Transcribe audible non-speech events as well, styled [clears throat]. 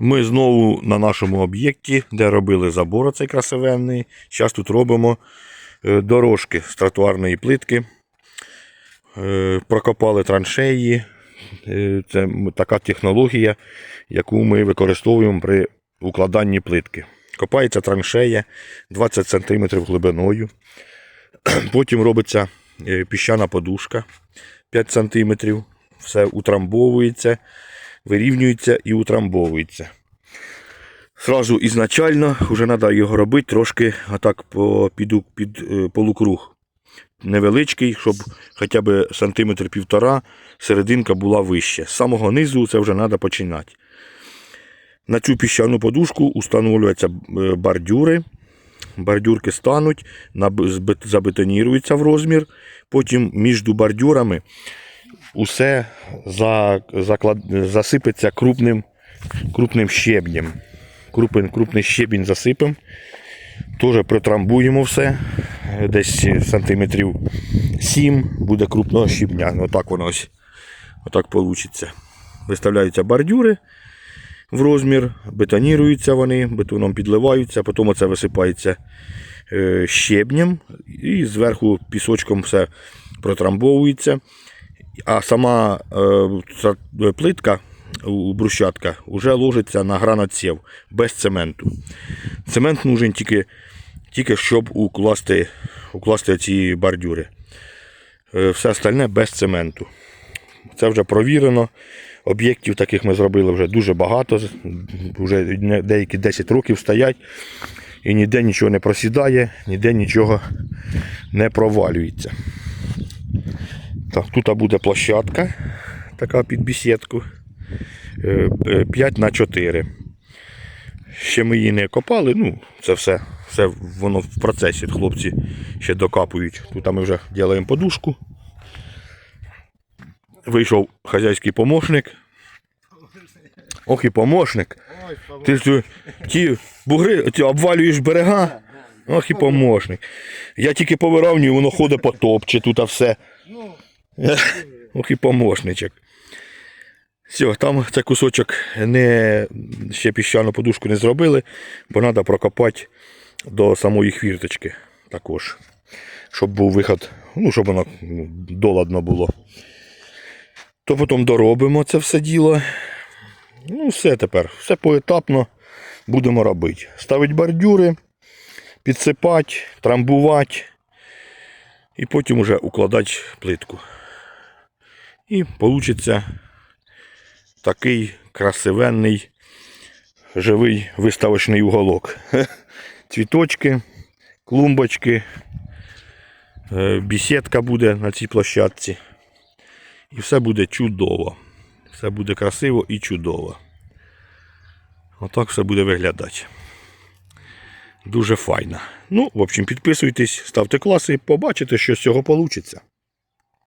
Ми знову на нашому об'єкті, де робили забор цей красивенний. Зараз тут робимо е, дорожки з тротуарної плитки. Е, Прокопали траншеї. Е, Це така технологія, яку ми використовуємо при укладанні плитки. Копається траншея 20 см глибиною. [clears throat] Потім робиться піщана подушка 5 см. Все утрамбовується, вирівнюється і утрамбовується. Сразу ізначально вже треба його робити трошки отак по, під, під е, полукруг. Невеличкий, щоб хоча б сантиметр півтора серединка була вище. З самого низу це вже треба починати. На цю піщану подушку установлюються е, бордюри. Бордюрки стануть, забетоніруються в розмір. Потім між бордюрами усе за, заклад, засипеться крупним, крупним щебнем. Крупний, крупний щебінь засипемо. Теж протрамбуємо все. Десь сантиметрів 7 буде крупного щебня. Отак воно ось. Отак вийде. Виставляються бордюри в розмір, бетоніруються вони, бетоном підливаються, потім оце висипається е, щебнем і зверху пісочком все протрамбовується. А сама е, ця плитка, у- брусчатка, вже ложиться на гранатсів без цементу. Цемент нужен тільки, тільки щоб укласти, укласти ці бордюри. Е, Все остальне без цементу. Це вже провірено. Об'єктів таких ми зробили вже дуже багато. Вже деякі 10 років стоять. І ніде нічого не просідає, ніде нічого не провалюється. Так, тут буде площадка, така під бесідку. 5 на 4. Ще ми її не копали, ну, це все, все воно в процесі. Хлопці ще докапують. Тут ми вже робимо подушку. Вийшов хазяйський помощник. Ох і помощник. Ти ж ті- бугри ті обвалюєш берега. Ох і помощник. Я тільки повиравнюю, воно ходить потопче тут а все. Ох і помощничок. Все, там цей кусочок не, ще піщану подушку не зробили, бо треба прокопати до самої хвірточки також. Щоб був виход, ну, щоб воно доладно було. То потім доробимо це все діло. Ну, все тепер, все поетапно будемо робити. Ставити бордюри, підсипати, трамбувати і потім вже укладати плитку. І вийде такий красивенний живий виставочний уголок. [laughs] Цвіточки, клумбочки, е, бесідка буде на цій площадці. І все буде чудово. Все буде красиво і чудово. Отак все буде виглядати. Дуже файно. Ну, в общем, підписуйтесь, ставте класи, побачите, що з цього вийде.